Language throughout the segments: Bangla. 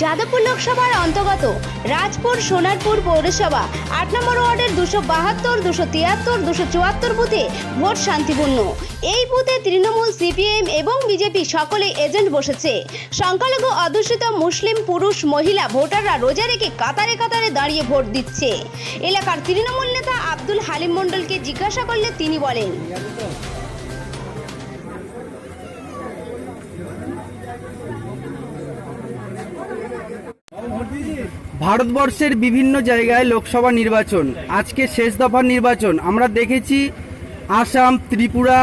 যাদবপুর লোকসভার অন্তর্গত রাজপুর সোনারপুর পৌরসভা আট নম্বর ওয়ার্ডের দুশো বাহাত্তর, দুশো তিয়াত্তর, দুশো চুয়াত্তর বুথে ভোট শান্তিপূর্ণ। এই বুথে তৃণমূল, সিপিএম এবং বিজেপি সকলে এজেন্ট বসেছে। সংখ্যালঘু, অধ্যুষিত, মুসলিম, পুরুষ, মহিলা ভোটাররা রোজা রেখে কাতারে কাতারে দাঁড়িয়ে ভোট দিচ্ছে। এলাকার তৃণমূল নেতা আব্দুল হালিম মণ্ডলকে জিজ্ঞাসা করলে তিনি বলেন ভারতবর্ষের বিভিন্ন জায়গায় লোকসভা নির্বাচন। আজকে শেষ দফার নির্বাচন। আমরা দেখেছি আসাম, ত্রিপুরা,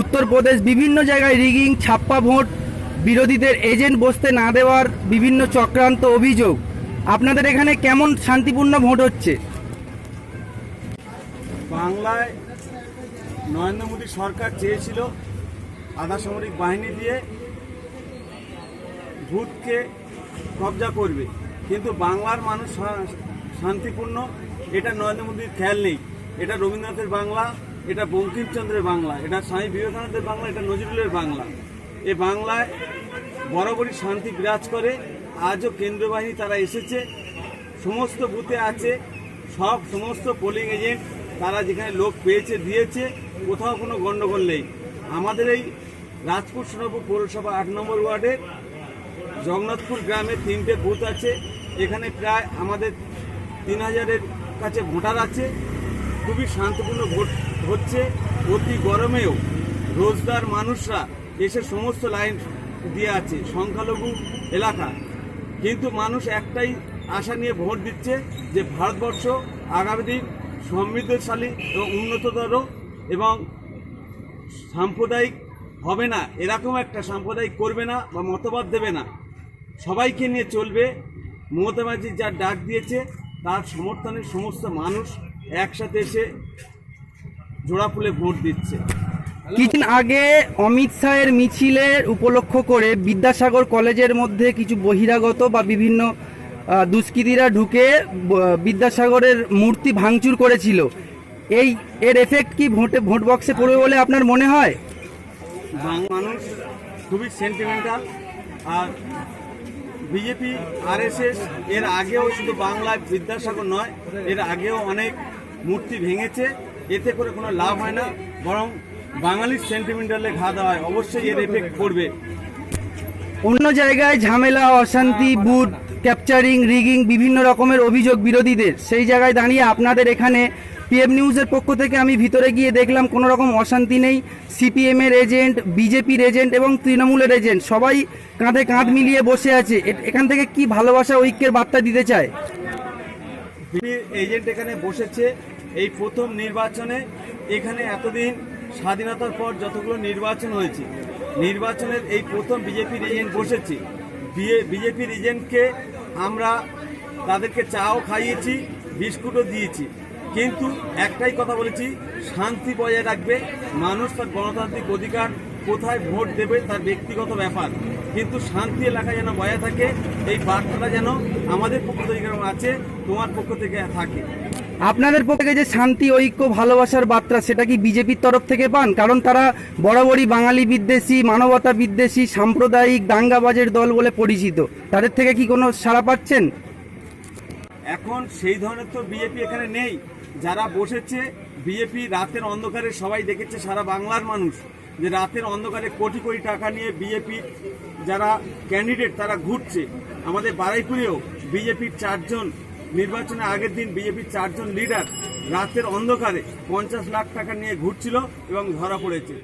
উত্তরপ্রদেশ, বিভিন্ন জায়গায় রিগিং, ছাপ্পা ভোট, বিরোধীদের এজেন্ট বসতে না দেওয়ার বিভিন্ন চক্রান্ত অভিযোগ। আপনাদের এখানে কেমন শান্তিপূর্ণ ভোট হচ্ছে? বাংলায় নরেন্দ্র মোদী সরকার চেয়েছিল আধা সামরিক বাহিনী দিয়ে ভূতকে কবজা করবে। কিন্তু বাংলার মানুষ শান্তিপূর্ণ, এটা নরেন্দ্র মোদীর খেয়াল নেই। এটা রবীন্দ্রনাথের বাংলা, এটা বঙ্কিমচন্দ্রের বাংলা, এটা স্বামী বিবেকানন্দের বাংলা, এটা নজরুলের বাংলা। এ বাংলায় বরাবরই শান্তি বিরাজ করে, আজও কেন্দ্রীয় বাহিনী তারা এসেছে, সমস্ত বুথে আছে, সব সমস্ত পোলিং এজেন্ট তারা যেখানে লোক পেয়েছে, দিয়েছে, কোথাও কোনো গণ্ডগোল নেই। আমাদের এই রাজপুর সোনাপুর পৌরসভা আট নম্বর ওয়ার্ডের জগন্নাথপুর গ্রামে তিনটে বুথ আছে, এখানে প্রায় আমাদের তিন হাজারের কাছে ভোটার আছে। খুবই শান্তপূর্ণ ভোট হচ্ছে। অতি গরমেও রোজদার মানুষরা এসে সমস্ত লাইন দিয়ে আছে, সংখ্যালঘু এলাকা। কিন্তু মানুষ একটাই আশা নিয়ে ভোট দিচ্ছে যে ভারতবর্ষ আগামী দিন সমৃদ্ধশালী এবং উন্নততর এবং সাম্প্রদায়িক হবে না। এরকম একটা সাম্প্রদায়িক করবে না বা মতবাদ দেবে না। সবাইকে নিয়ে চলবে। মমতা ব্যানার্জি যা ডাক দিয়েছে তার সমর্থনে সমস্ত মানুষ একসাথে এসে জোড়া ফুলে ভোট দিচ্ছে। কিছুদিন আগে অমিত শাহের মিছিলের উপলক্ষ করে বিদ্যাসাগর কলেজের মধ্যে কিছু বহিরাগত বা বিভিন্ন দুষ্কৃতীরা ঢুকে বিদ্যাসাগরের মূর্তি ভাঙচুর করেছিল। এই এর এফেক্ট কি ভোটে ভোট বক্সে পড়বে বলে আপনার মনে হয়? মানুষ খুবই সেন্টিমেন্টাল আর বিজেপি, আরএসএস, এর আগেও শুধু বাংলায় বিদ্যাসাগর নয়, এর আগেও অনেক মূর্তি ভেঙেছে, এতে করে কোনো লাভ হয় না, বরং বাঙালির সেন্টিমেন্টালে ঘা দেওয়া হয়, অবশ্যই এর এফেক্ট পড়বে। অন্য জায়গায় ঝামেলা, অশান্তি বুথ ক্যাপচারিং রিগিং বিভিন্ন রকমের অভিযোগ বিরোধীদের, সেই জায়গায় দাঁড়িয়ে আপনাদের এখানে পিএম নিউজের পক্ষ থেকে আমি ভিতরে গিয়ে দেখলাম কোনো রকম অশান্তি নেই। সিপিএম এর এজেন্ট বিজেপির এজেন্ট এবং তৃণমূলের এজেন্ট সবাই কাঁধে কাঁধ মিলিয়ে বসে আছে। এখান থেকে কি ভালোবাসা ঐক্যের বার্তা দিতে চায়? এজেন্ট এখানে বসেছে এই প্রথম নির্বাচনে। এখানে এতদিন স্বাধীনতার পর যতগুলো নির্বাচন হয়েছে, নির্বাচনের এই প্রথম বিজেপির এজেন্ট বসেছে। বিজেপির এজেন্টকে আমরা তাদেরকে চাও খাইয়েছি, বিস্কুটও দিয়েছি। কিন্তু একটাই কথা বলেছি শান্তি বজায় রাখবে মানুষ তার গণতান্ত্রিক অধিকার কোথায় ভোট দেবে তার ব্যক্তিগত ব্যাপার। কিন্তু শান্তি এলাকা যেন বজায় থাকে এই বার্তাটা যেন আমাদের পক্ষ থেকে যেরকম আছে তোমার পক্ষ থেকে থাকে। আপনাদের পক্ষে যে শান্তি ঐক্য ভালোবাসার বার্তা সেটা কি বিজেপির তরফ থেকে পান? কারণ তারা বরাবরই বাঙালি বিদ্বেষী মানবতা বিদ্বেষী সাম্প্রদায়িক দাঙ্গাবাজের দল বলে পরিচিত। তাদের থেকে কি কোনো সাড়া পাচ্ছেন? এখন সেই ধরনের তো বিজেপি এখানে নেই। যারা বসেছে বিজেপি রাতের অন্ধকারে সবাই দেখেছে, সারা বাংলার মানুষ, যে রাতের অন্ধকারে কোটি কোটি টাকা নিয়ে বিজেপি যারা ক্যান্ডিডেট তারা ঘুরছে। আমাদের বারাইপুরেও বিজেপির চারজন নির্বাচনের আগের দিন বিজেপির চারজন লিডার রাতের অন্ধকারে পঞ্চাশ লাখ টাকা নিয়ে ঘুরছিল এবং ধরা পড়েছে।